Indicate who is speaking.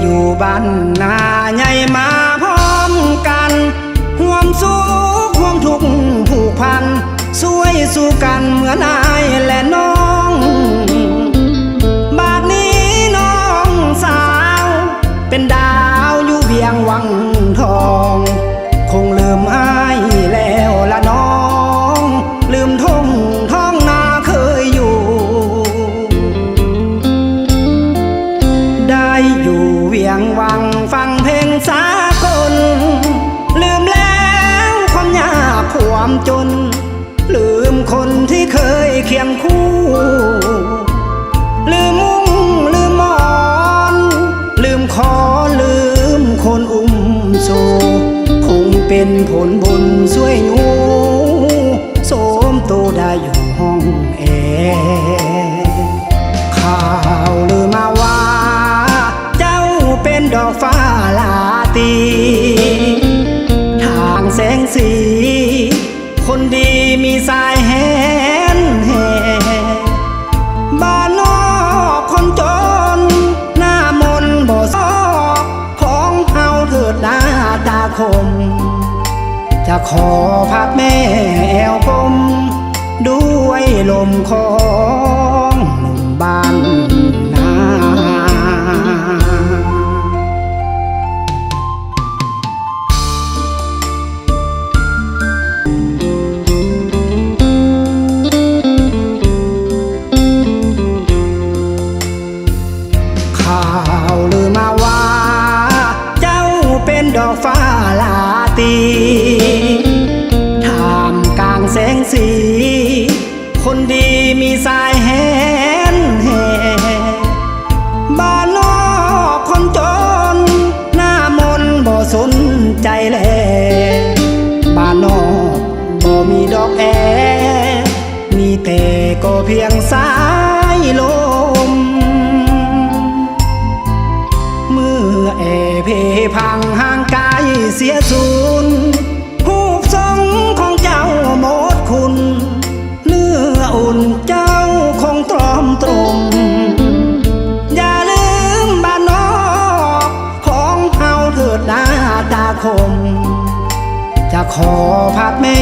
Speaker 1: อยู่บ้านนาใหญ่มาพร้อมกันห่วมสุขห่วมทุกข์ผูกพันช่วยสู้กันเหมือนอายและน้อง เคียงคู่ลืมมุ้งลืมมอน ลืมคอลืมคนอุ้มโซ คงเป็นผลบุญช่วยหนูโสมโตได้อยู่ห้องแอร์ข่าวลือมาว่า เจ้าเป็นดอกฟ้าลาตีทางแสงสี คนดีมีสาย คม จะขอพักแม่แอวกลมด้วยลมของหนุ่มบ้านนาข่าวลือมาว่า เจ้าเป็นดอกฟ้าลา คนดีมีสายแหนแห่บ้านนอกคนจน หน้ามนบ่สนใจแลบ้านนอกบ่มีดอกแอ มีแต่ก็เพียงสายลม เมื่อแอเพพังห่างไกายเสียสูญ คม จะขอพักแม่